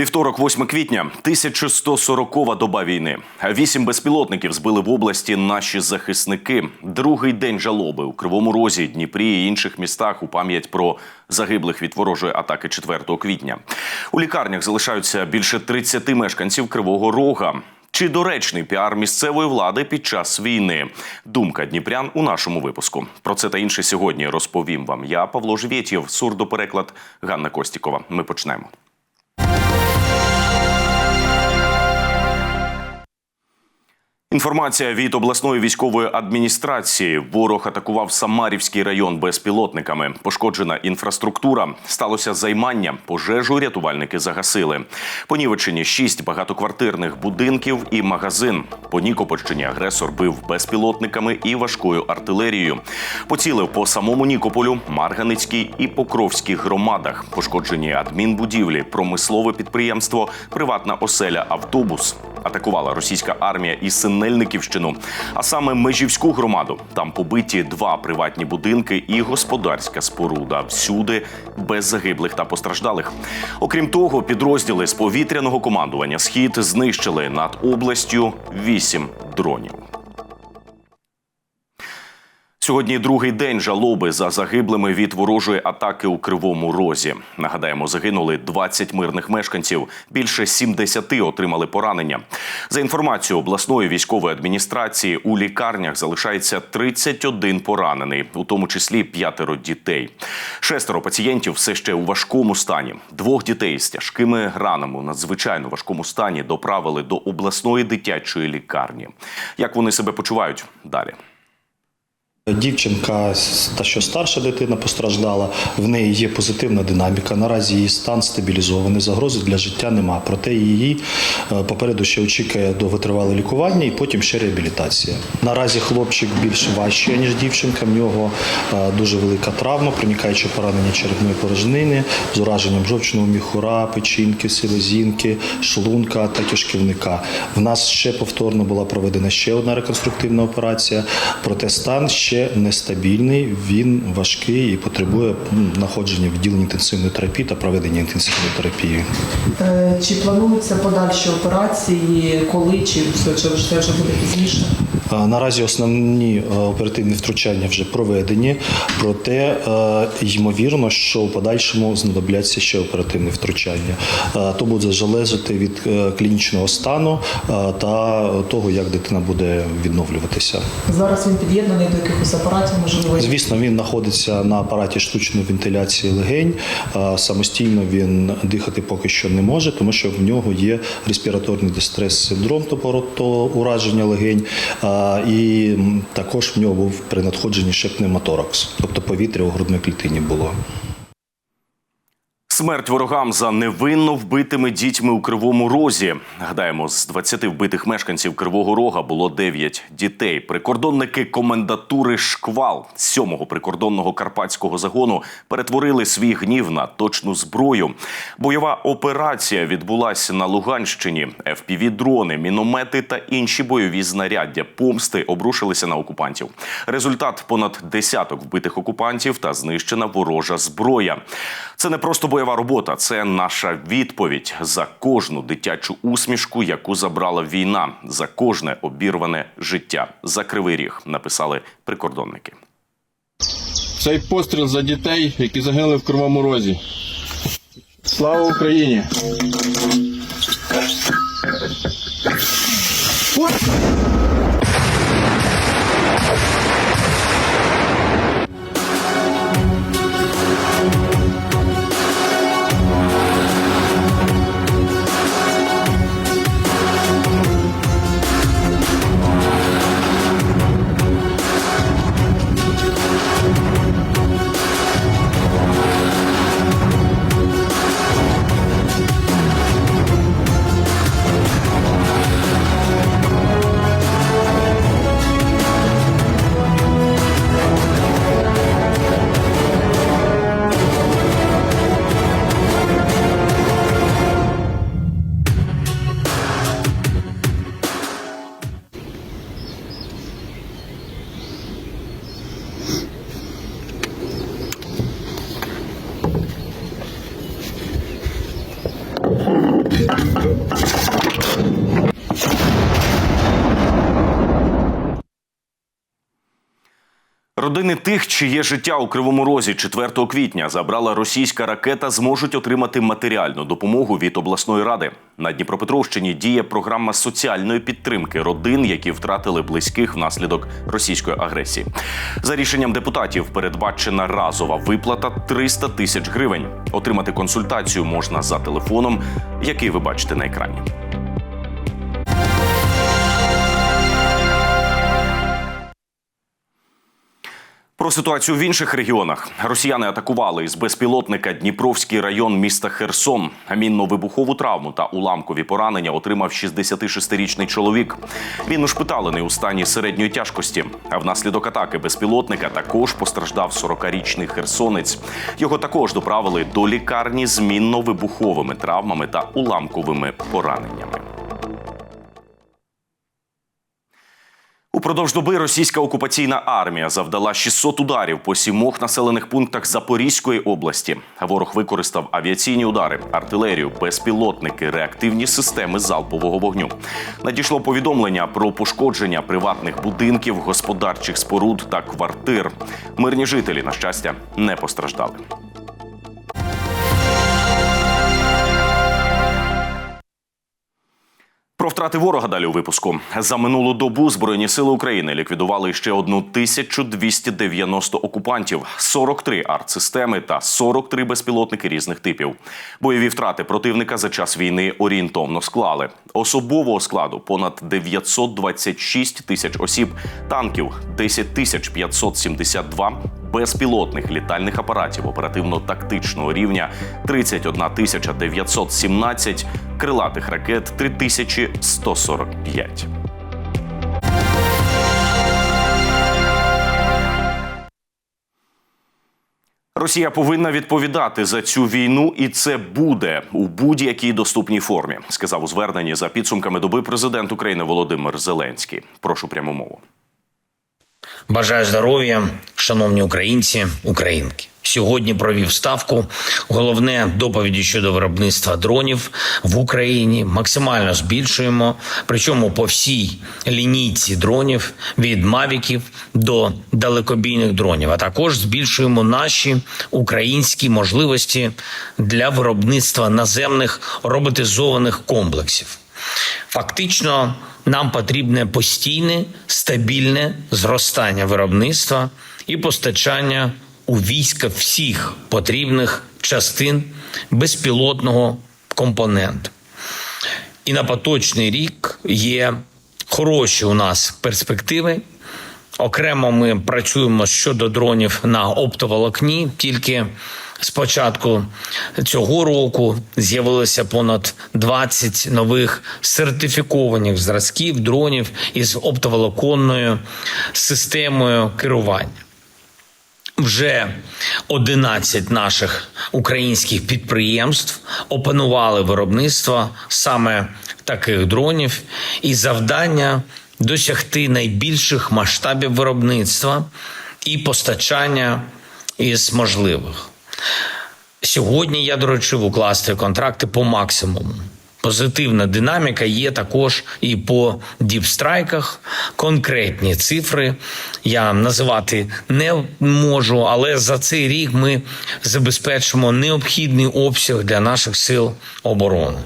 Вівторок, 8 квітня, 1140-ва доба війни. Вісім безпілотників збили в області наші захисники. Другий день жалоби у Кривому Розі, Дніпрі і інших містах у пам'ять про загиблих від ворожої атаки 4 квітня. У лікарнях залишаються більше 30 мешканців Кривого Рога. Чи доречний піар місцевої влади під час війни? Думка Дніпрян у нашому випуску. Про це та інше сьогодні розповім вам. Я Павло Живєтєв, сурдопереклад Ганна Костікова. Ми почнемо. Інформація від обласної військової адміністрації. Ворог атакував Самарівський район безпілотниками. Пошкоджена інфраструктура. Сталося займання. Пожежу рятувальники загасили. Понівечені шість багатоквартирних будинків і магазин. По Нікопольщині агресор бив безпілотниками і важкою артилерією. Поцілив по самому Нікополю, Марганицькій і Покровській громадах. Пошкоджені адмінбудівлі, промислове підприємство, приватна оселя, автобус. Атакувала російська армія і Синельниківщину, а саме межівську громаду. Там побиті два приватні будинки і господарська споруда. Всюди без загиблих та постраждалих. Окрім того, підрозділи з повітряного командування Схід знищили над областю вісім дронів. Сьогодні другий день жалоби за загиблими від ворожої атаки у Кривому Розі. Нагадаємо, загинули 20 мирних мешканців. Більше 70 отримали поранення. За інформацією обласної військової адміністрації, у лікарнях залишається 31 поранений, у тому числі п'ятеро дітей. Шестеро пацієнтів все ще у важкому стані. Двох дітей з тяжкими ранами у надзвичайно важкому стані доправили до обласної дитячої лікарні. Як вони себе почувають далі? Дівчинка, та що старша дитина постраждала, в неї є позитивна динаміка. Наразі її стан стабілізований, загрози для життя нема. Проте її е, попереду ще очікує довготривале лікування і потім ще реабілітація. Наразі хлопчик більш важчий, ніж дівчинка. В нього е, дуже велика травма, проникаюче поранення черепної порожнини з ураженням жовчного міхура, печінки, селезінки, шлунка та кишківника. В нас ще повторно була проведена ще одна реконструктивна операція, проте стан ще нестабільний, він важкий і потребує знаходження в відділенні інтенсивної терапії та проведення інтенсивної терапії. Е, Чи плануються подальші операції, коли чи все це вже буде пізніше? Наразі основні е, оперативні втручання вже проведені, проте е, ймовірно, що в подальшому знадобляться ще оперативні втручання. Е, То буде залежати від клінічного стану та того, як дитина буде відновлюватися. Зараз він під'єднаний до якихось апаратів, можливо. Звісно, він знаходиться на апараті штучної вентиляції легень. Самостійно він дихати поки що не може, тому що в нього є респіраторний дистрес-синдром, тобто ураження легень. І також в нього був при надходженні ще пневмоторакс, тобто повітря у грудній клітині було. Смерть ворогам за невинно вбитими дітьми у Кривому Розі. Гадаємо, з 20 вбитих мешканців Кривого Рога було 9 дітей. Прикордонники комендатури Шквал 7-го прикордонного карпатського загону перетворили свій гнів на точну зброю. Бойова операція відбулася на Луганщині. fpv дрони, міномети та інші бойові знаряддя помсти обрушилися на окупантів. Результат понад десяток вбитих окупантів та знищена ворожа зброя. Це не просто бойова життєва робота це наша відповідь за кожну дитячу усмішку, яку забрала війна, за кожне обірване життя, за кривий ріг. Написали прикордонники. Цей постріл за дітей, які загинули в Кривому розі. Слава Україні! What? Родини тих, чиє життя у Кривому Розі 4 квітня забрала російська ракета, зможуть отримати матеріальну допомогу від обласної ради. На Дніпропетровщині діє програма соціальної підтримки родин, які втратили близьких внаслідок російської агресії. За рішенням депутатів передбачена разова виплата 300 тисяч гривень. Отримати консультацію можна за телефоном, який ви бачите на екрані. Про ситуацію в інших регіонах росіяни атакували із безпілотника Дніпровський район міста Херсон. Мінно-вибухову травму та уламкові поранення отримав 66-річний чоловік. Він ушпиталений у стані середньої тяжкості. А внаслідок атаки безпілотника також постраждав 40-річний херсонець. Його також доправили до лікарні з мінно-вибуховими травмами та уламковими пораненнями. Упродовж доби російська окупаційна армія завдала 600 ударів по сімох населених пунктах Запорізької області. Ворог використав авіаційні удари, артилерію, безпілотники, реактивні системи залпового вогню. Надійшло повідомлення про пошкодження приватних будинків, господарчих споруд та квартир. Мирні жителі, на щастя, не постраждали. Про втрати ворога далі у випуску за минулу добу збройні сили України ліквідували ще 1290 окупантів, 43 артсистеми та 43 безпілотники різних типів. Бойові втрати противника за час війни орієнтовно склали особового складу понад 926 тисяч осіб, танків 10 тисяч 572, безпілотних літальних апаратів оперативно-тактичного рівня 31 тисяча 917, крилатих ракет 3145. Росія повинна відповідати за цю війну, і це буде у будь-якій доступній формі, сказав у зверненні за підсумками доби президент України Володимир Зеленський. Прошу пряму мову. Бажаю здоров'я, шановні українці, українки. Сьогодні провів ставку. Головне доповіді щодо виробництва дронів в Україні. Максимально збільшуємо. Причому по всій лінійці дронів від мавіків до далекобійних дронів. А також збільшуємо наші українські можливості для виробництва наземних роботизованих комплексів. Фактично, нам потрібне постійне стабільне зростання виробництва і постачання у війська всіх потрібних частин безпілотного компоненту. І на поточний рік є хороші у нас перспективи. Окремо ми працюємо щодо дронів на оптоволокні. Тільки з початку цього року з'явилося понад 20 нових сертифікованих зразків дронів із оптоволоконною системою керування. Вже 11 наших українських підприємств опанували виробництво саме таких дронів, і завдання досягти найбільших масштабів виробництва і постачання із можливих. Сьогодні я доручив укласти контракти по максимуму. Позитивна динаміка є також і по діпстрайках. Конкретні цифри я називати не можу, але за цей рік ми забезпечимо необхідний обсяг для наших сил оборони.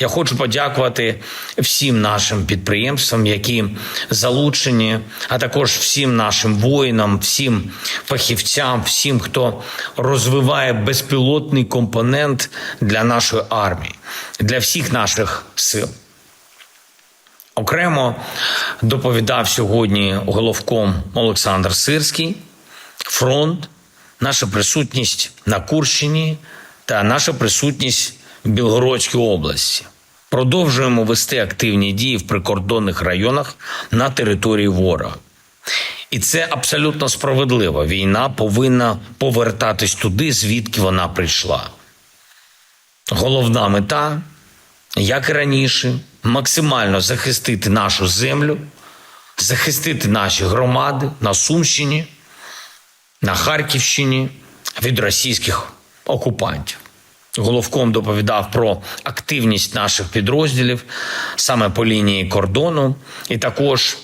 Я хочу подякувати всім нашим підприємствам, які залучені, а також всім нашим воїнам, всім фахівцям, всім, хто розвиває безпілотний компонент для нашої армії, для всіх наших сил. Окремо доповідав сьогодні головком Олександр Сирський, фронт, наша присутність на Курщині та наша присутність в Білгородській області. Продовжуємо вести активні дії в прикордонних районах на території ворога. І це абсолютно справедливо. Війна повинна повертатись туди, звідки вона прийшла. Головна мета, як і раніше, максимально захистити нашу землю, захистити наші громади на Сумщині, на Харківщині від російських окупантів. Головком доповідав про активність наших підрозділів саме по лінії кордону, і також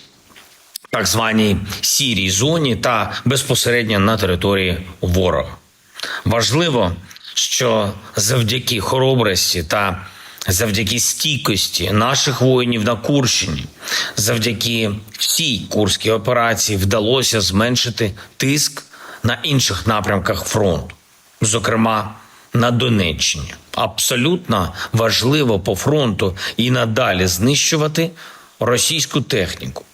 так званій сірій зоні та безпосередньо на території ворога. Важливо, що завдяки хоробрості та завдяки стійкості наших воїнів на Курщині, завдяки всій курській операції вдалося зменшити тиск на інших напрямках фронту, зокрема на Донеччині. Абсолютно важливо по фронту і надалі знищувати російську техніку,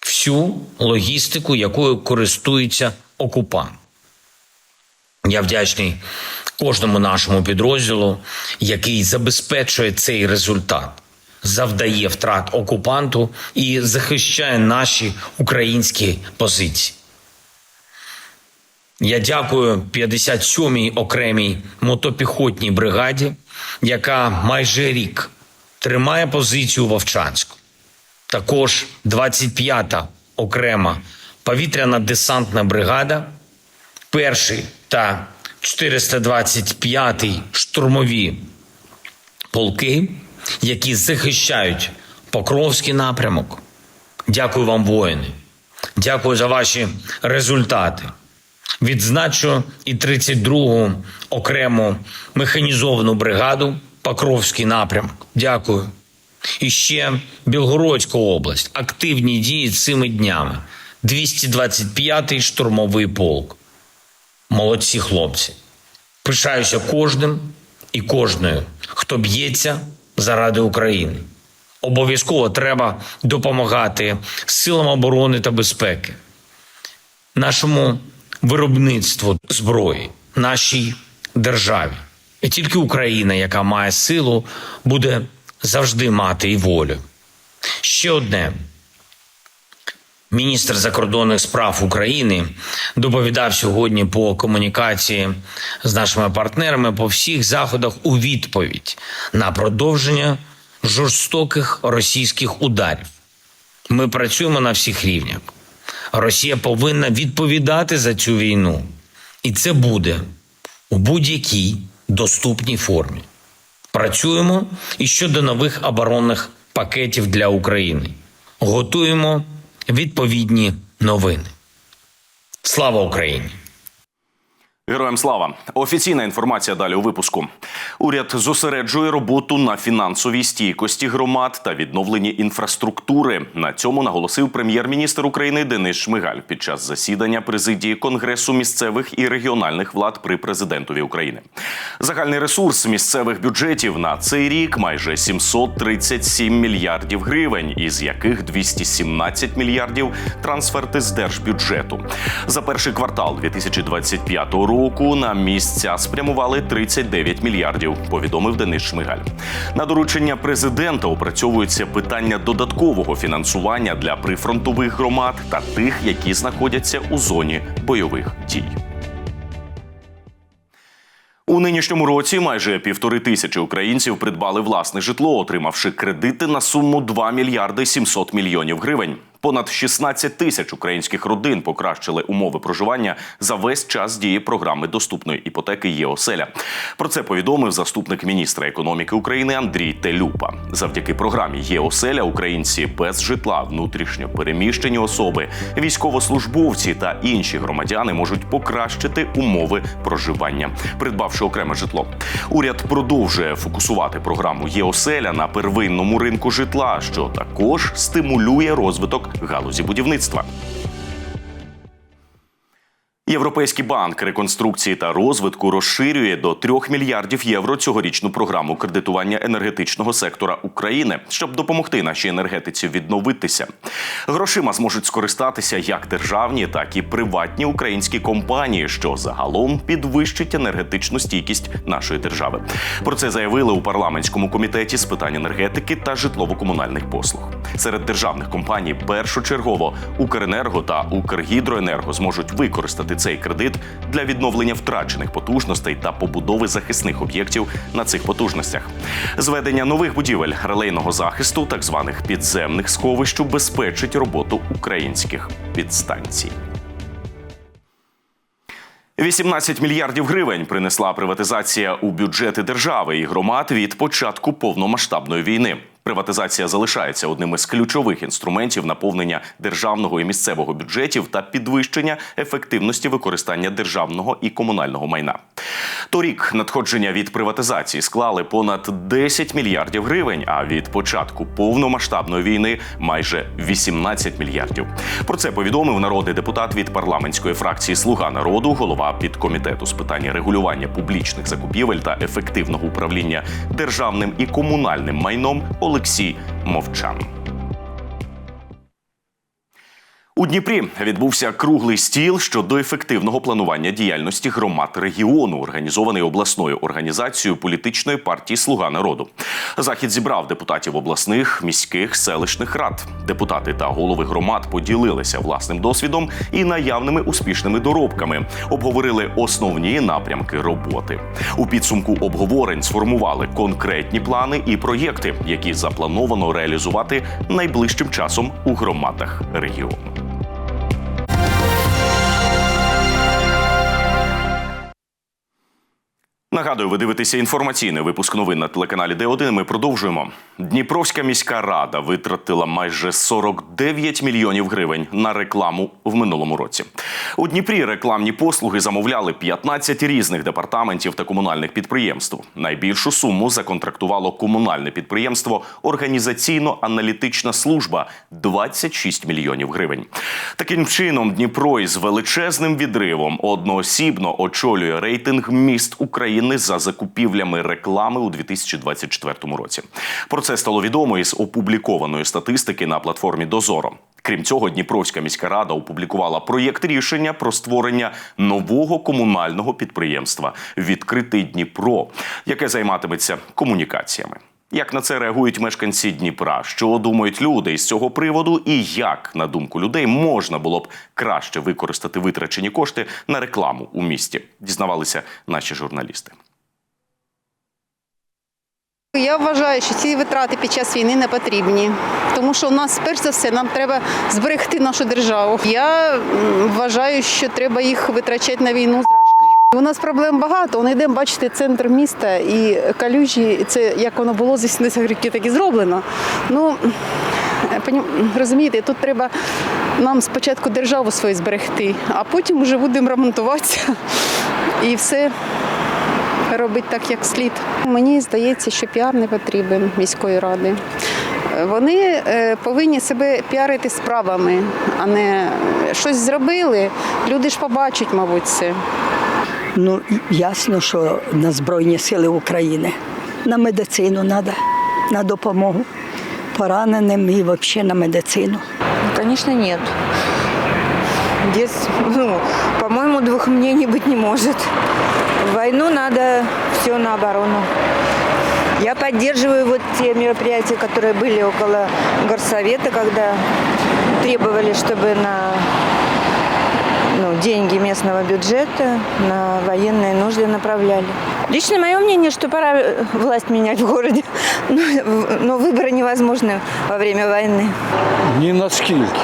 всю логістику, якою користується окупант. Я вдячний кожному нашому підрозділу, який забезпечує цей результат, завдає втрат окупанту і захищає наші українські позиції. Я дякую 57-й окремій мотопіхотній бригаді, яка майже рік тримає позицію в Овчанську. Також 25-та окрема повітряна десантна бригада, перший та 425-й штурмові полки, які захищають Покровський напрямок. Дякую вам, воїни. Дякую за ваші результати. Відзначу і 32-гу окрему механізовану бригаду Покровський напрямок. Дякую. І ще Білгородська область. Активні дії цими днями. 225-й штурмовий полк. Молодці хлопці. Пишаюся кожним і кожною, хто б'ється заради України. Обов'язково треба допомагати силам оборони та безпеки, нашому виробництву зброї, нашій державі. І тільки Україна, яка має силу, буде завжди мати і волю. Ще одне. Міністр закордонних справ України доповідав сьогодні по комунікації з нашими партнерами по всіх заходах у відповідь на продовження жорстоких російських ударів. Ми працюємо на всіх рівнях. Росія повинна відповідати за цю війну, і це буде у будь-якій доступній формі. Працюємо і щодо нових оборонних пакетів для України. Готуємо відповідні новини. Слава Україні! Героям слава! Офіційна інформація далі у випуску. Уряд зосереджує роботу на фінансовій стійкості громад та відновленні інфраструктури. На цьому наголосив прем'єр-міністр України Денис Шмигаль під час засідання президії Конгресу місцевих і регіональних влад при президентові України. Загальний ресурс місцевих бюджетів на цей рік майже 737 мільярдів гривень, із яких 217 мільярдів трансферти з держбюджету. За перший квартал 2025 року на місця спрямували 39 мільярдів. Повідомив Денис Шмигаль. На доручення президента опрацьовується питання додаткового фінансування для прифронтових громад та тих, які знаходяться у зоні бойових дій. У нинішньому році майже півтори тисячі українців придбали власне житло, отримавши кредити на суму 2 мільярди 700 мільйонів гривень. Понад 16 тисяч українських родин покращили умови проживання за весь час дії програми доступної іпотеки ЄОСЕЛЯ. Про це повідомив заступник міністра економіки України Андрій Телюпа. Завдяки програмі ЄОСЕЛЯ українці без житла, внутрішньо переміщені особи, військовослужбовці та інші громадяни можуть покращити умови проживання, придбавши окреме житло. Уряд продовжує фокусувати програму ЄОСЕЛЯ на первинному ринку житла, що також стимулює розвиток галузі будівництва. Європейський банк реконструкції та розвитку розширює до 3 мільярдів євро цьогорічну програму кредитування енергетичного сектора України, щоб допомогти нашій енергетиці відновитися. Грошима зможуть скористатися як державні, так і приватні українські компанії, що загалом підвищить енергетичну стійкість нашої держави. Про це заявили у парламентському комітеті з питань енергетики та житлово-комунальних послуг. Серед державних компаній першочергово Укренерго та Укргідроенерго зможуть використати цей кредит для відновлення втрачених потужностей та побудови захисних об'єктів на цих потужностях. Зведення нових будівель релейного захисту, так званих підземних сховищ, убезпечить роботу українських підстанцій. 18 мільярдів гривень принесла приватизація у бюджети держави і громад від початку повномасштабної війни. Приватизація залишається одним із ключових інструментів наповнення державного і місцевого бюджетів та підвищення ефективності використання державного і комунального майна. Торік надходження від приватизації склали понад 10 мільярдів гривень, а від початку повномасштабної війни майже 18 мільярдів. Про це повідомив народний депутат від парламентської фракції Слуга народу, голова підкомітету з питань регулювання публічних закупівель та ефективного управління державним і комунальним майном Олексій Мовчан. У Дніпрі відбувся круглий стіл щодо ефективного планування діяльності громад регіону, організований обласною організацією політичної партії Слуга народу. Захід зібрав депутатів обласних, міських, селищних рад. Депутати та голови громад поділилися власним досвідом і наявними успішними доробками. Обговорили основні напрямки роботи. У підсумку обговорень сформували конкретні плани і проєкти, які заплановано реалізувати найближчим часом у громадах регіону. Нагадую, ви дивитеся інформаційний випуск новин на телеканалі Д1. Ми продовжуємо. Дніпровська міська рада витратила майже 49 мільйонів гривень на рекламу в минулому році. У Дніпрі рекламні послуги замовляли 15 різних департаментів та комунальних підприємств. Найбільшу суму законтрактувало комунальне підприємство Організаційно-аналітична служба 26 мільйонів гривень. Таким чином, Дніпро із величезним відривом одноосібно очолює рейтинг міст України за закупівлями реклами у 2024 році. Про це стало відомо із опублікованої статистики на платформі Дозоро. Крім цього, Дніпровська міська рада опублікувала проєкт рішення про створення нового комунального підприємства Відкритий Дніпро, яке займатиметься комунікаціями. Як на це реагують мешканці Дніпра? Що думають люди із цього приводу? І як, на думку людей, можна було б краще використати витрачені кошти на рекламу у місті? Дізнавалися наші журналісти. Я вважаю, що ці витрати під час війни не потрібні, тому що у нас перш за все нам треба зберегти нашу державу. Я вважаю, що треба їх витрачати на війну. У нас проблем багато. Ми йдемо бачити центр міста і калюжі. Це як воно було з 80 років, так і зроблено. Ну розумієте, тут треба нам спочатку державу свою зберегти, а потім вже будемо ремонтуватися і все робити так, як слід. Мені здається, що піар не потрібен міської ради. Вони е, повинні себе піарити справами, а не щось зробили. Люди ж побачать, мабуть, це. Ну, ясно, що на Збройні Сили України. На медицину треба, на допомогу пораненим і взагалі на медицину. Ну, Конечно, нет. Здесь, ну, по-моему, двух мнений быть не может. В войну надо все на оборону. Я поддерживаю вот те мероприятия, которые были около горсовета, когда требовали, чтобы на ну, деньги местного бюджета на военные нужды направляли. Лично мое мнение, что пора э, власть менять в городе, но, но выборы невозможны во время войны. Ні наскільки.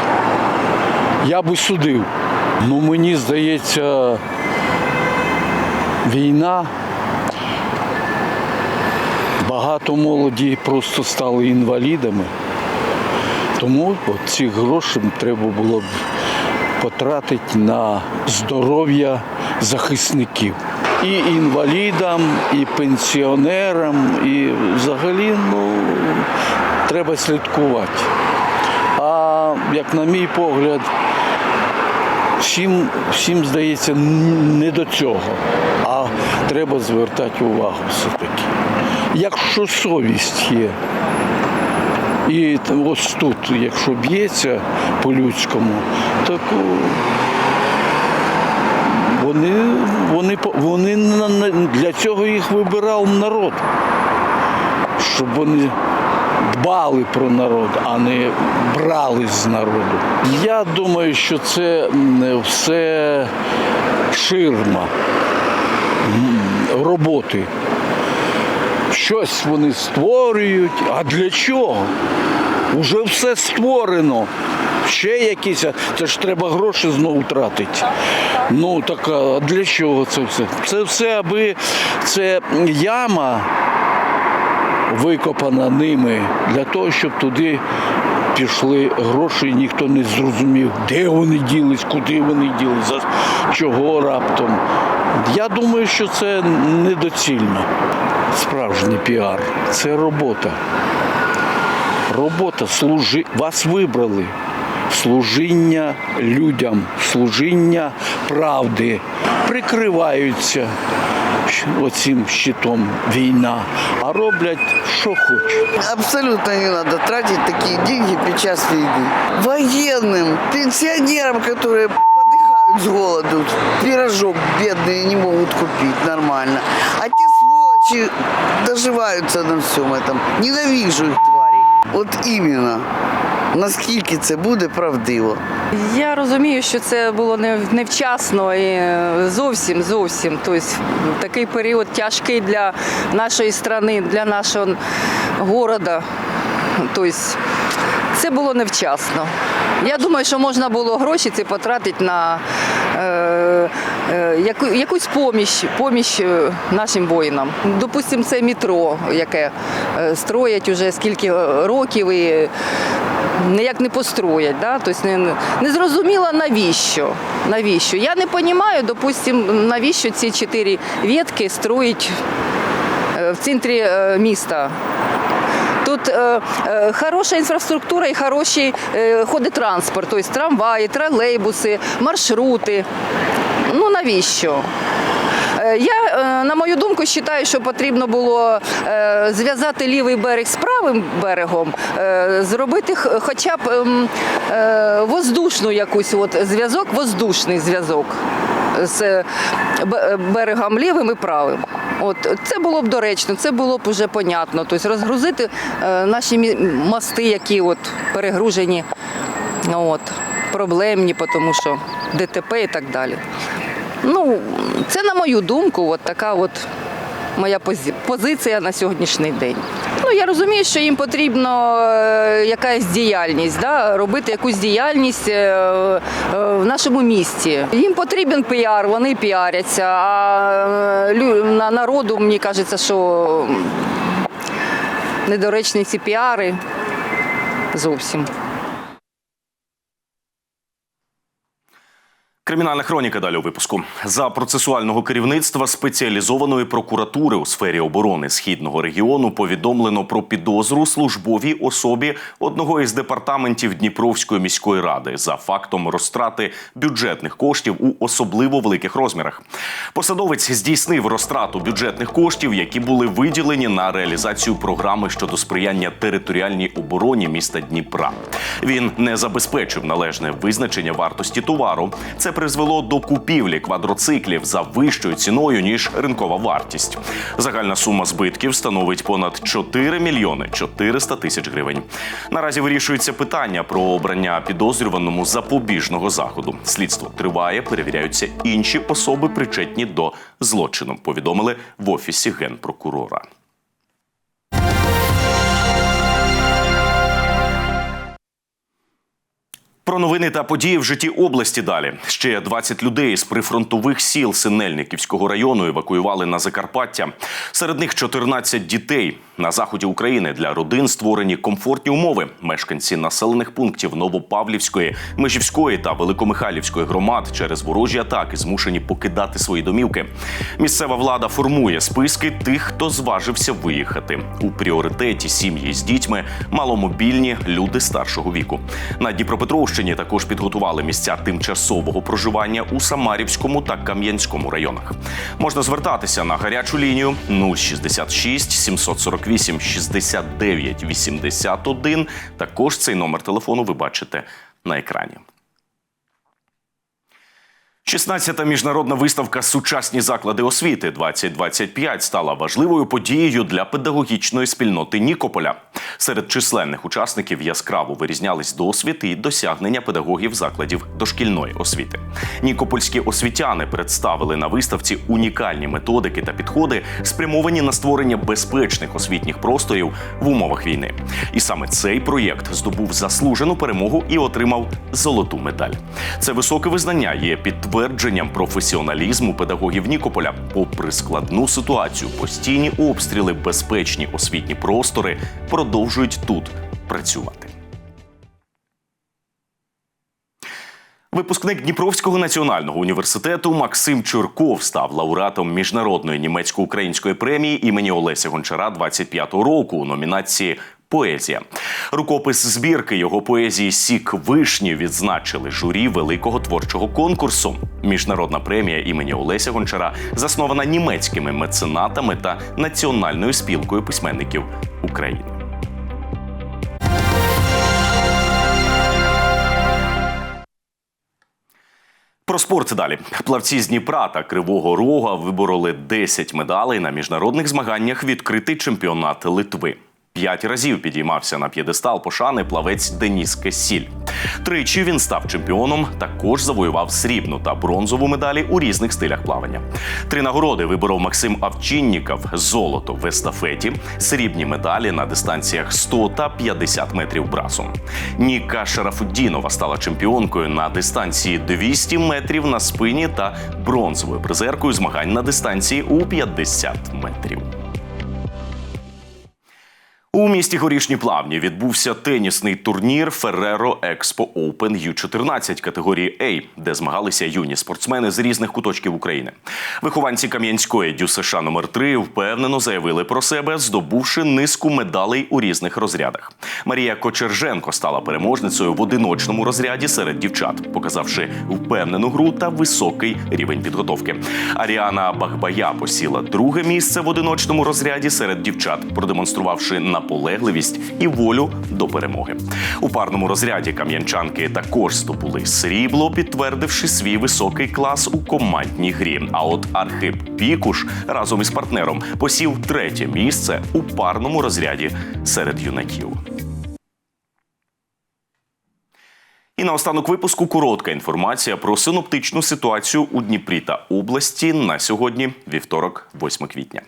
Я би судив. Ну мені здається, війна. Багато молоді просто стали інвалідами. Тому от ці гроші треба було б потратити на здоров'я захисників. І інвалідам, і пенсіонерам, і взагалі ну, треба слідкувати. А як на мій погляд, всім, всім здається не до цього, а треба звертати увагу все-таки. Якщо совість є, і ось тут, якщо б'ється по-людському, так вони, вони, вони для цього їх вибирав народ, щоб вони дбали про народ, а не брали з народу. Я думаю, що це все ширма роботи. Щось вони створюють. А для чого? Уже все створено. Ще якісь, це ж треба гроші знову тратити. Ну так а для чого це все? Це все, аби це яма викопана ними для того, щоб туди пішли гроші, і ніхто не зрозумів, де вони ділись, куди вони ділись, за чого раптом. Я думаю, що це недоцільно Справжній піар це робота. Робота служи. Вас вибрали. Служіння людям, служіння правди. Прикриваються щ- оцим щитом війна, а роблять, що хочуть. Абсолютно не надо тратить такие деньги сейчас войны. Военным, пенсионерам, которые подыхают с голоду, пирожок бедные не могут купить нормально. А те сволочи доживаются на всем этом. Ненавижу их твари. Вот именно. Наскільки це буде правдиво? Я розумію, що це було невчасно і е, зовсім зовсім. Тобто такий період тяжкий для нашої країни, для нашого міста. Тобто це було невчасно. Я думаю, що можна було гроші ці потратити на е, яку, якусь поміч, поміч е, нашим воїнам. Допустимо, це метро, яке е, строять уже скільки років і ніяк не построять. Да? Тобто не, не зрозуміло навіщо. навіщо. Я не розумію, допустимо, навіщо ці чотири ветки строїть е, в центрі е, міста. Тут е, е, хороша інфраструктура і хороший е, ходить транспорт, тобто трамваї, тролейбуси, маршрути. Ну навіщо? Е, Я, е, на мою думку, вважаю, що потрібно було е, зв'язати лівий берег з правим берегом, зробити хоча б ем, воздушну якусь от зв'язок, воздушний зв'язок з берегом лівим і правим. От це було б доречно, це було б вже понятно. Тобто розгрузити наші мости, які от перегружені, от, проблемні, тому що ДТП і так далі. Ну, це на мою думку, от така от моя позиція на сьогоднішній день. Ну, я розумію, що їм потрібно е, якась діяльність, да? робити якусь діяльність е, е, в нашому місті. Їм потрібен піар, вони піаряться, а на народу, мені кажеться, що недоречні ці піари зовсім. Кримінальна хроніка далі у випуску за процесуального керівництва спеціалізованої прокуратури у сфері оборони східного регіону повідомлено про підозру службовій особі одного із департаментів Дніпровської міської ради за фактом розтрати бюджетних коштів у особливо великих розмірах. Посадовець здійснив розтрату бюджетних коштів, які були виділені на реалізацію програми щодо сприяння територіальній обороні міста Дніпра. Він не забезпечив належне визначення вартості товару. Це призвело до купівлі квадроциклів за вищою ціною ніж ринкова вартість. Загальна сума збитків становить понад 4 мільйони 400 тисяч гривень. Наразі вирішується питання про обрання підозрюваному запобіжного заходу. Слідство триває, перевіряються інші особи, причетні до злочину. Повідомили в офісі генпрокурора. Про новини та події в житті області далі. Ще 20 людей з прифронтових сіл Синельниківського району евакуювали на Закарпаття. Серед них 14 дітей. На заході України для родин створені комфортні умови. Мешканці населених пунктів Новопавлівської, Межівської та Великомихайлівської громад через ворожі атаки змушені покидати свої домівки. Місцева влада формує списки тих, хто зважився виїхати. У пріоритеті сім'ї з дітьми, маломобільні люди старшого віку. На Дніпропетровщині також підготували місця тимчасового проживання у Самарівському та Кам'янському районах. Можна звертатися на гарячу лінію 066 748 69 81. Також цей номер телефону ви бачите на екрані. 16-та міжнародна виставка Сучасні заклади освіти 2025 стала важливою подією для педагогічної спільноти Нікополя. Серед численних учасників яскраво вирізнялись досвід і досягнення педагогів закладів дошкільної освіти. Нікопольські освітяни представили на виставці унікальні методики та підходи, спрямовані на створення безпечних освітніх просторів в умовах війни. І саме цей проєкт здобув заслужену перемогу і отримав золоту медаль. Це високе визнання є підтвердженням підтвердженням професіоналізму педагогів Нікополя. Попри складну ситуацію, постійні обстріли, безпечні освітні простори продовжують тут працювати. Випускник Дніпровського національного університету Максим Чурков став лауреатом міжнародної німецько-української премії імені Олеся Гончара 25-го року у номінації Поезія. Рукопис збірки його поезії Сік вишні відзначили журі великого творчого конкурсу. Міжнародна премія імені Олеся Гончара заснована німецькими меценатами та Національною спілкою письменників України. Про спорт далі. Плавці з Дніпра та Кривого Рога вибороли 10 медалей на міжнародних змаганнях відкритий чемпіонат Литви. П'ять разів підіймався на п'єдестал пошани плавець Деніс Кесіль. Тричі він став чемпіоном, також завоював срібну та бронзову медалі у різних стилях плавання. Три нагороди виборов Максим Авчинніков, золото в естафеті, срібні медалі на дистанціях 100 та 50 метрів брасом. Ніка Шарафуддінова стала чемпіонкою на дистанції 200 метрів на спині та бронзовою призеркою змагань на дистанції у 50 метрів. У місті Горішні Плавні відбувся тенісний турнір Ferrero Expo Open U14 категорії A, де змагалися юні спортсмени з різних куточків України. Вихованці Кам'янської дю США номер 3 впевнено заявили про себе, здобувши низку медалей у різних розрядах. Марія Кочерженко стала переможницею в одиночному розряді серед дівчат, показавши впевнену гру та високий рівень підготовки. Аріана Багбая посіла друге місце в одиночному розряді серед дівчат, продемонструвавши наполегливість і волю до перемоги. У парному розряді кам'янчанки також здобули срібло, підтвердивши свій високий клас у командній грі. А от Архип Пікуш разом із партнером посів третє місце у парному розряді серед юнаків. І наостанок випуску коротка інформація про синоптичну ситуацію у Дніпрі та області на сьогодні, вівторок, 8 квітня.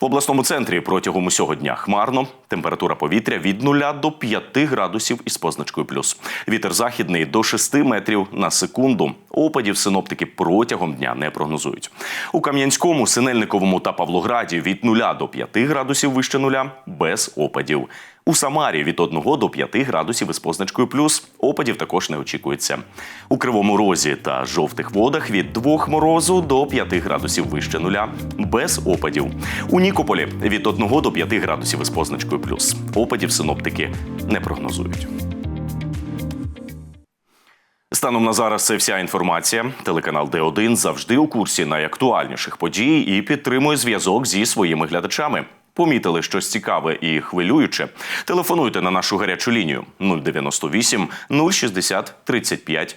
В обласному центрі протягом усього дня хмарно. Температура повітря від 0 до 5 градусів із позначкою плюс. Вітер західний до 6 метрів на секунду. Опадів синоптики протягом дня не прогнозують. У Кам'янському, Синельниковому та Павлограді від 0 до 5 градусів вище нуля без опадів. У Самарі від 1 до 5 градусів із позначкою плюс опадів також не очікується. У Кривому Розі та жовтих водах від 2 морозу до 5 градусів вище нуля без опадів. У Нікополі від 1 до 5 градусів із позначкою плюс. Опадів синоптики не прогнозують. Станом на зараз це вся інформація. Телеканал Д1 завжди у курсі найактуальніших подій і підтримує зв'язок зі своїми глядачами. Помітили щось цікаве і хвилююче? Телефонуйте на нашу гарячу лінію 098 060 35